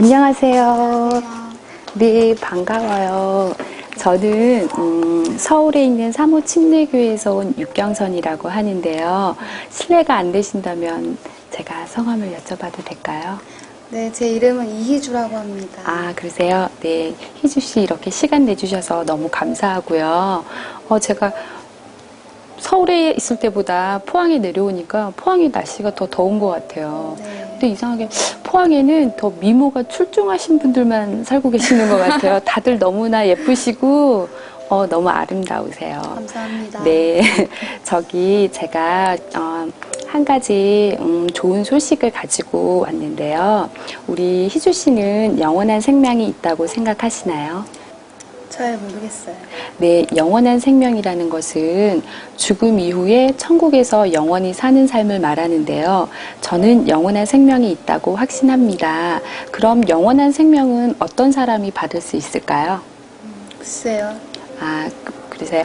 안녕하세요. 네, 반가워요. 저는 음, 서울에 있는 사모 침례교회에서 온 육경선이라고 하는데요. 실례가 안 되신다면 제가 성함을 여쭤봐도 될까요? 네, 제 이름은 이희주라고 합니다. 아, 그러세요? 네. 희주 씨 이렇게 시간 내주셔서 너무 감사하고요. 어, 제가 서울에 있을 때보다 포항에 내려오니까 포항의 날씨가 더 더운 것 같아요. 네. 근데 이상하게 포항에는 더 미모가 출중하신 분들만 살고 계시는 것 같아요. 다들 너무나 예쁘시고, 어, 너무 아름다우세요. 감사합니다. 네, 저기 제가 어, 한 가지 음, 좋은 소식을 가지고 왔는데요. 우리 희주 씨는 영원한 생명이 있다고 생각하시나요? 잘 모르겠어요. 네, 영원한 생명이라는 것은 죽음 이후에 천국에서 영원히 사는 삶을 말하는데요. 저는 영원한 생명이 있다고 확신합니다. 그럼 영원한 생명은 어떤 사람이 받을 수 있을까요? 글쎄요. 아, 그- 그러세요.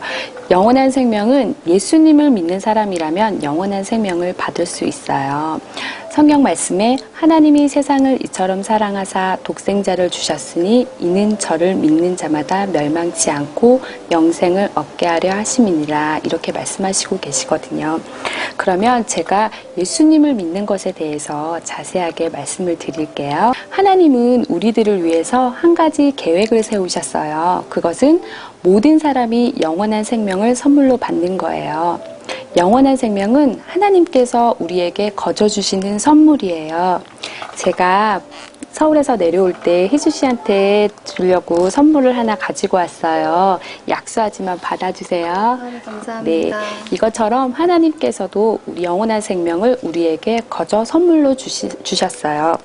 영원한 생명은 예수님을 믿는 사람이라면 영원한 생명을 받을 수 있어요. 성경 말씀에 하나님이 세상을 이처럼 사랑하사 독생자를 주셨으니 이는 저를 믿는 자마다 멸망치 않고 영생을 얻게 하려 하심이니라 이렇게 말씀하시고 계시거든요. 그러면 제가 예수님을 믿는 것에 대해서 자세하게 말씀을 드릴게요. 하나님은 우리들을 위해서 한 가지 계획을 세우셨어요. 그것은 모든 사람이 영원한 생명을 선물로 받는 거예요. 영원한 생명은 하나님께서 우리에게 거저 주시는 선물이에요. 제가 서울에서 내려올 때 희주 씨한테 주려고 선물을 하나 가지고 왔어요. 약수하지만 받아주세요. 아, 네, 네, 감사합니다. 이것처럼 하나님께서도 우리 영원한 생명을 우리에게 거저 선물로 주시, 주셨어요.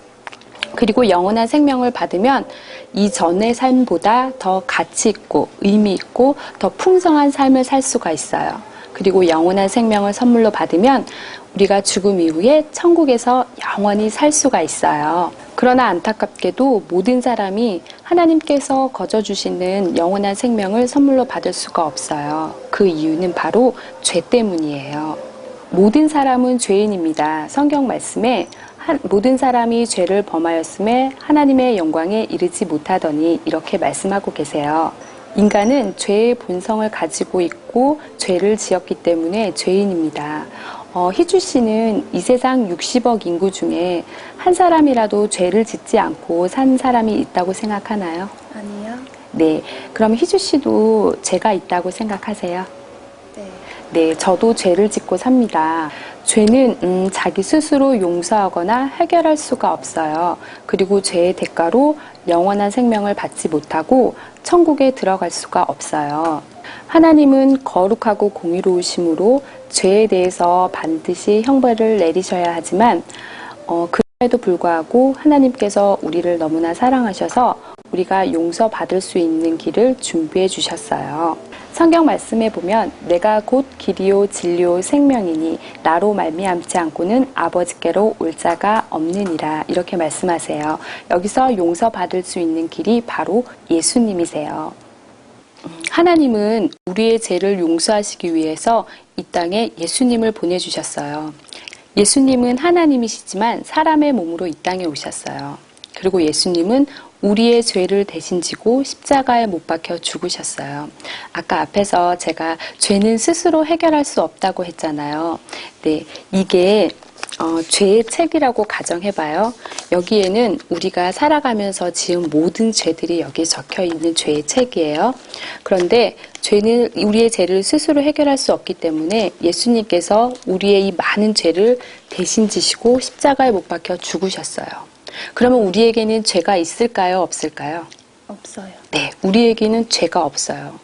그리고 영원한 생명을 받으면 이전의 삶보다 더 가치 있고 의미 있고 더 풍성한 삶을 살 수가 있어요. 그리고 영원한 생명을 선물로 받으면 우리가 죽음 이후에 천국에서 영원히 살 수가 있어요. 그러나 안타깝게도 모든 사람이 하나님께서 거저 주시는 영원한 생명을 선물로 받을 수가 없어요. 그 이유는 바로 죄 때문이에요. 모든 사람은 죄인입니다. 성경 말씀에 한- 모든 사람이 죄를 범하였음에 하나님의 영광에 이르지 못하더니 이렇게 말씀하고 계세요. 인간은 죄의 본성을 가지고 있고 죄를 지었기 때문에 죄인입니다. 어, 희주 씨는 이 세상 60억 인구 중에 한 사람이라도 죄를 짓지 않고 산 사람이 있다고 생각하나요? 아니요. 네. 그럼 희주 씨도 죄가 있다고 생각하세요? 네. 네, 저도 죄를 짓고 삽니다. 죄는 음, 자기 스스로 용서하거나 해결할 수가 없어요. 그리고 죄의 대가로 영원한 생명을 받지 못하고 천국에 들어갈 수가 없어요. 하나님은 거룩하고 공의로우심으로 죄에 대해서 반드시 형벌을 내리셔야 하지만 어, 그럼에도 불구하고 하나님께서 우리를 너무나 사랑하셔서 우리가 용서받을 수 있는 길을 준비해 주셨어요. 성경 말씀에 보면 내가 곧 길이요 진리요 생명이니 나로 말미암지 않고는 아버지께로 올 자가 없느니라 이렇게 말씀하세요. 여기서 용서받을 수 있는 길이 바로 예수님이세요. 하나님은 우리의 죄를 용서하시기 위해서 이 땅에 예수님을 보내주셨어요. 예수님은 하나님이시지만 사람의 몸으로 이 땅에 오셨어요. 그리고 예수님은 우리의 죄를 대신 지고 십자가에 못 박혀 죽으셨어요. 아까 앞에서 제가 죄는 스스로 해결할 수 없다고 했잖아요. 네, 이게 어, 죄의 책이라고 가정해봐요. 여기에는 우리가 살아가면서 지은 모든 죄들이 여기에 적혀 있는 죄의 책이에요. 그런데 죄는 우리의 죄를 스스로 해결할 수 없기 때문에 예수님께서 우리의 이 많은 죄를 대신 지시고 십자가에 못 박혀 죽으셨어요. 그러면 우리에게는 죄가 있을까요? 없을까요? 없어요. 네, 우리에게는 죄가 없어요.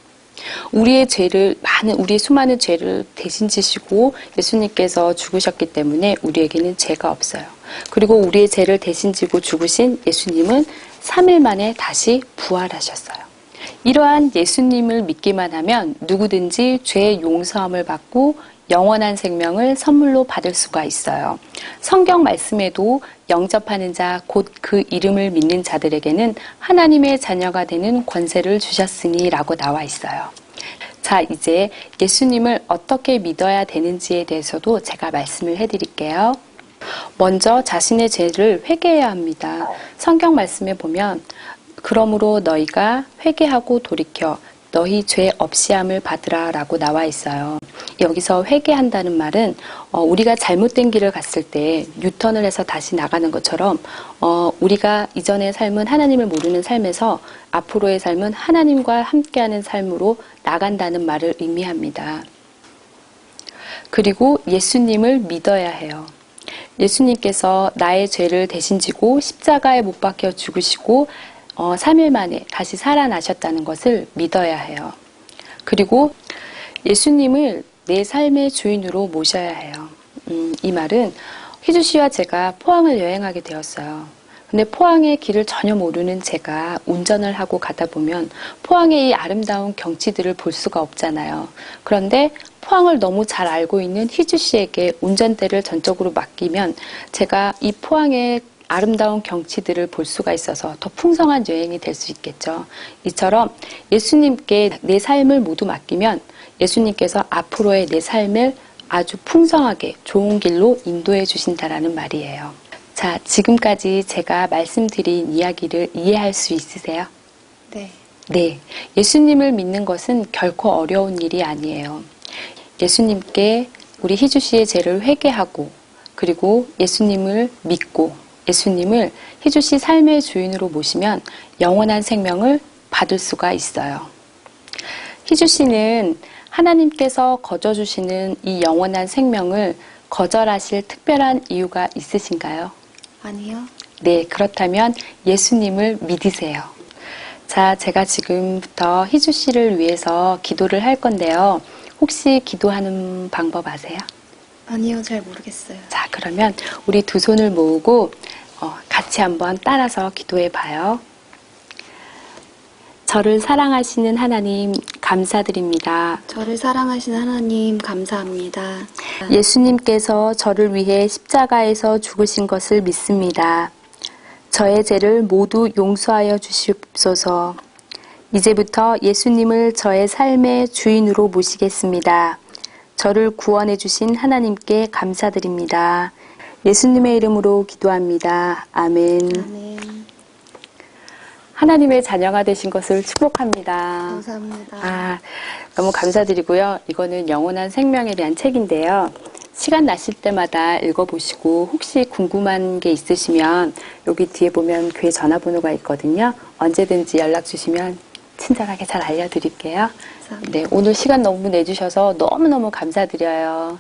우리의 죄를 많은 우리의 수많은 죄를 대신 지시고 예수님께서 죽으셨기 때문에 우리에게는 죄가 없어요. 그리고 우리의 죄를 대신 지고 죽으신 예수님은 3일 만에 다시 부활하셨어요. 이러한 예수님을 믿기만 하면 누구든지 죄의 용서함을 받고 영원한 생명을 선물로 받을 수가 있어요. 성경 말씀에도 영접하는 자, 곧 그 이름을 믿는 자들에게는 하나님의 자녀가 되는 권세를 주셨으니 라고 나와 있어요. 자, 이제 예수님을 어떻게 믿어야 되는지에 대해서도 제가 말씀을 해드릴게요. 먼저 자신의 죄를 회개해야 합니다. 성경 말씀에 보면 그러므로 너희가 회개하고 돌이켜 너희 죄 없이함을 받으라 라고 나와 있어요. 여기서 회개한다는 말은 어, 우리가 잘못된 길을 갔을 때 유턴을 해서 다시 나가는 것처럼 어, 우리가 이전의 삶은 하나님을 모르는 삶에서 앞으로의 삶은 하나님과 함께하는 삶으로 나간다는 말을 의미합니다. 그리고 예수님을 믿어야 해요. 예수님께서 나의 죄를 대신 지고 십자가에 못 박혀 죽으시고 어, 3일 만에 다시 살아나셨다는 것을 믿어야 해요. 그리고 예수님을 내 삶의 주인으로 모셔야 해요. 음, 이 말은 희주 씨와 제가 포항을 여행하게 되었어요. 근데 포항의 길을 전혀 모르는 제가 운전을 하고 가다 보면 포항의 이 아름다운 경치들을 볼 수가 없잖아요. 그런데 포항을 너무 잘 알고 있는 희주 씨에게 운전대를 전적으로 맡기면 제가 이 포항의 아름다운 경치들을 볼 수가 있어서 더 풍성한 여행이 될 수 있겠죠. 이처럼 예수님께 내 삶을 모두 맡기면 예수님께서 앞으로의 내 삶을 아주 풍성하게 좋은 길로 인도해 주신다라는 말이에요. 자, 지금까지 제가 말씀드린 이야기를 이해할 수 있으세요? 네. 네. 예수님을 믿는 것은 결코 어려운 일이 아니에요. 예수님께 우리 희주 씨의 죄를 회개하고 그리고 예수님을 믿고 예수님을 희주 씨 삶의 주인으로 모시면 영원한 생명을 받을 수가 있어요. 희주 씨는 하나님께서 거저 주시는 이 영원한 생명을 거절하실 특별한 이유가 있으신가요? 아니요. 네, 그렇다면 예수님을 믿으세요. 자, 제가 지금부터 희주 씨를 위해서 기도를 할 건데요. 혹시 기도하는 방법 아세요? 아니요. 잘 모르겠어요. 자, 그러면 우리 두 손을 모으고 어, 같이 한번 따라서 기도해 봐요. 저를 사랑하시는 하나님 감사드립니다. 저를 사랑하신 하나님 감사합니다. 예수님께서 저를 위해 십자가에서 죽으신 것을 믿습니다. 저의 죄를 모두 용서하여 주시옵소서. 이제부터 예수님을 저의 삶의 주인으로 모시겠습니다. 저를 구원해 주신 하나님께 감사드립니다. 예수님의 이름으로 기도합니다. 아멘. 아멘. 하나님의 자녀가 되신 것을 축복합니다. 감사합니다. 아, 너무 감사드리고요. 이거는 영원한 생명에 대한 책인데요. 시간 나실 때마다 읽어보시고 혹시 궁금한 게 있으시면 여기 뒤에 보면 교회 전화번호가 있거든요. 언제든지 연락 주시면 친절하게 잘 알려드릴게요. 감사합니다. 네, 오늘 시간 너무 내주셔서 너무너무 감사드려요.